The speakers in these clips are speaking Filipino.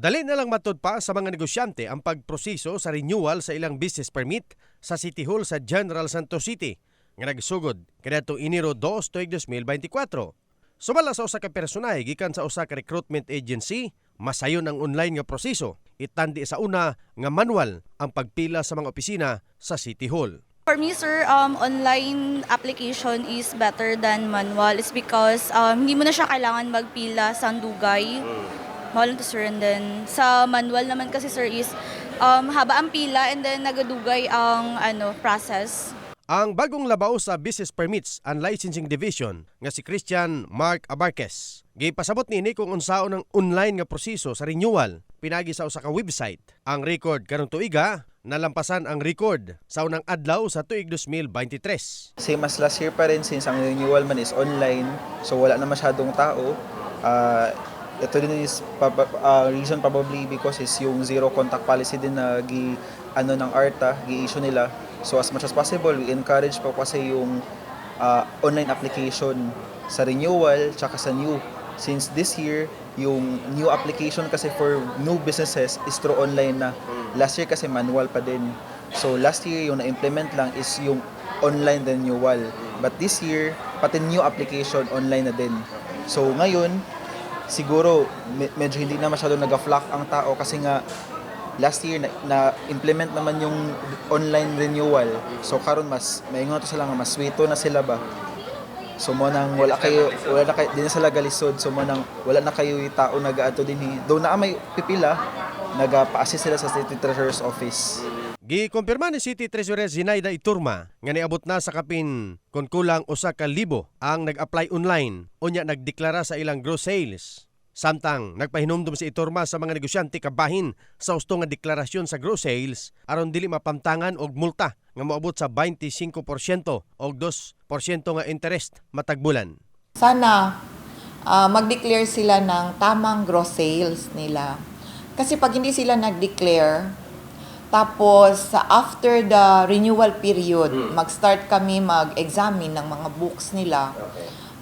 Dali na lang matud pa sa mga negosyante ang pagproseso sa renewal sa ilang business permit sa City Hall sa General Santos City nga nagsugod kadtong Enero 2 tuig 2024. Sumala sa usa ka personahe gikan sa usa ka recruitment agency, masayon ang online nga proseso. Itandi sa una nga manual ang pagpila sa mga opisina sa City Hall. For me, sir, um, online application is better than manual. It's because um, hindi mo na siya kailangan magpila sa dugay. Mahal to, sir. And then, sa manual naman kasi, sir, is um, haba ang pila and then nagadugay ang ano process. Ang bagong labaw sa Business Permits and Licensing Division nga si Christian Mark Abarquez. Gipasabot nini kung unsaon ang online nga proseso sa renewal pinagi sa usa ka website. Ang record karong tuiga nalampasan ang record sa unang adlaw sa tuig 2023. Same as last year pa rin since ang renewal man is online. So wala na masyadong tao. Uh, ito din is uh, reason probably because is yung zero contact policy din na gi ano ng ARTA, gi-issue nila. So as much as possible, we encourage pa kasi yung uh, online application sa renewal tsaka sa new. Since this year, yung new application kasi for new businesses is through online na. Last year kasi manual pa din. So last year yung na-implement lang is yung online renewal. But this year, pati new application online na din. So ngayon, siguro me- medyo hindi na masyado nag-flock ang tao kasi nga last year na, na implement naman yung online renewal. So karon mas maingon na to sila nga mas sweeto na sila ba. So mo nang wala kayo wala na kayo di na sila galisod so mo nang wala na kayo yung tao nag-ato din do na may pipila nagapa-assist sila sa City Treasurer's Office. Gikumpirma ni City Treasurer Zinaida Iturma nga niabot na sa kapin kung kulang usa ka libo ang nag-apply online unya nagdeklara sa ilang gross sales. Samtang nagpahinumdum si Iturma sa mga negosyante kabahin sa usto nga deklarasyon sa gross sales aron dili mapamtangan og multa nga moabot sa 25% og 2% nga interest matag bulan. sana ah, mag-declare sila ng tamang gross sales nila. Kasi pag hindi sila nag-declare, tapos sa after the renewal period, mag-start kami mag-examine ng mga books nila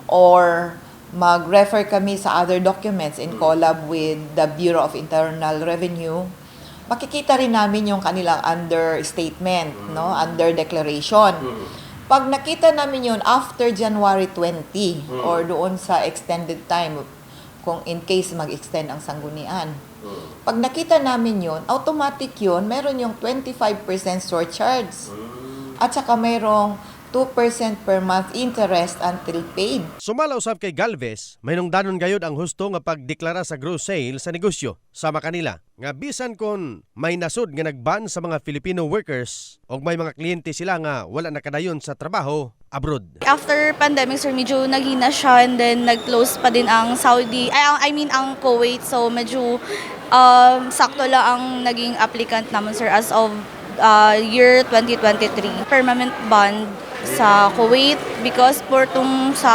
or mag-refer kami sa other documents in collab with the Bureau of Internal Revenue, makikita rin namin yung kanilang understatement, no? Under declaration. Pag nakita namin yun after January 20 or doon sa extended time kung in case mag-extend ang sanggunian. Pag nakita namin yun, automatic yun, meron yung 25% surcharge. At saka mayroong 2% per month interest until paid. Sumala usab kay Galvez, may danon gayud ang husto nga pagdeklara sa gross sales sa negosyo sama kanila. Nga bisan kon may nasud nga nagban sa mga Filipino workers og may mga kliyente sila nga wala nakadayon sa trabaho abroad. After pandemic, sir, medyo naghina siya and then nag-close pa din ang Saudi, ang- I mean ang Kuwait. So medyo um, sakto lang ang naging applicant naman, sir, as of uh, year 2023. Permanent bond sa Kuwait because po tung sa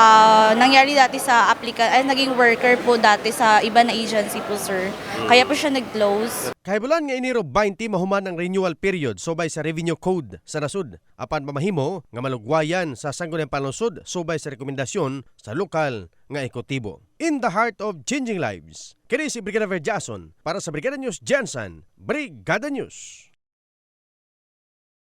nangyari dati sa applicant ay naging worker po dati sa iba na agency po sir. Kaya po siya nag-close. Kahibulan nga Enero 20 mahuman ang renewal period subay sa Revenue Code sa nasud. Apan mamahimo nga malugwayan sa sangguniang panlungsod subay sa rekomendasyon sa lokal nga ekotibo. In the heart of changing lives, kini si Brigadier Jason para sa Brigada News Jensen, Brigada News.